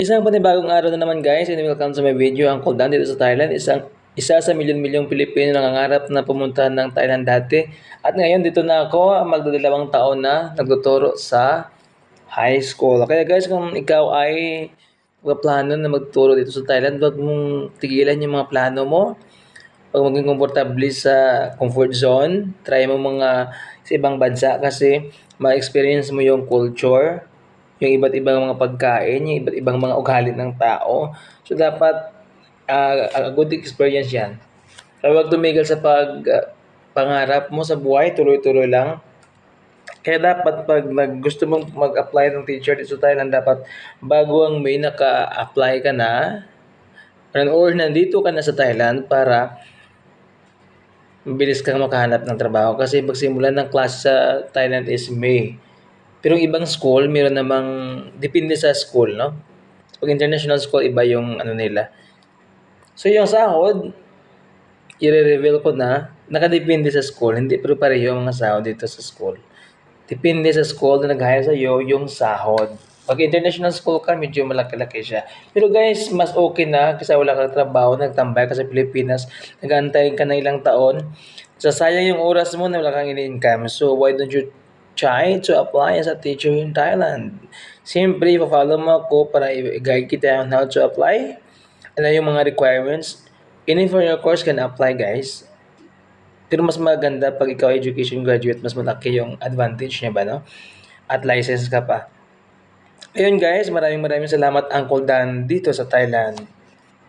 Isang panibagong araw na naman guys and welcome sa my video. Ang Dan dito sa Thailand. Isang isa sa milyon-milyong Pilipino na nangangarap na pumunta ng Thailand dati. At ngayon dito na ako, magdadalawang taon na nagtuturo sa high school. Kaya guys, kung ikaw ay plano na magturo dito sa Thailand, huwag mong tigilan yung mga plano mo. Huwag maging komportable sa comfort zone. Try mo mga sa ibang bansa kasi ma-experience mo yung culture, yung iba't ibang mga pagkain, yung iba't ibang mga ugali ng tao. So dapat ah, a good experience yan. Kaya huwag tumigil sa pag ah, pangarap mo sa buhay, tuloy-tuloy lang. Kaya dapat pag nag, gusto mong mag-apply ng teacher dito sa Thailand, dapat bago ang May naka-apply ka na or nandito ka na sa Thailand para mabilis kang makahanap ng trabaho kasi pagsimulan ng klase sa Thailand is May. Pero yung ibang school, meron namang, depende sa school, no? Pag international school, iba yung ano nila. So yung sahod, i-reveal ko na, nakadepende sa school, hindi pero pareho ang mga sahod dito sa school. Depende sa school na nag-hire sa'yo yung sahod. Pag international school ka, medyo malaki-laki siya. Pero guys, mas okay na kasi wala kang trabaho, nagtambay ka sa Pilipinas, nag-aantay ka na ilang taon. Sasayang yung oras mo na wala kang ini-income. So, why don't you try to apply as a teacher in Thailand? Siyempre, follow mo ako para i-guide kita on how to apply. Ano yung mga requirements. Any for your course can apply, guys. Pero mas maganda pag ikaw education graduate, mas malaki yung advantage niya ba, no? At license ka pa. Ayun guys, maraming maraming salamat Uncle Dan dito sa Thailand.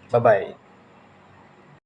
Bye-bye.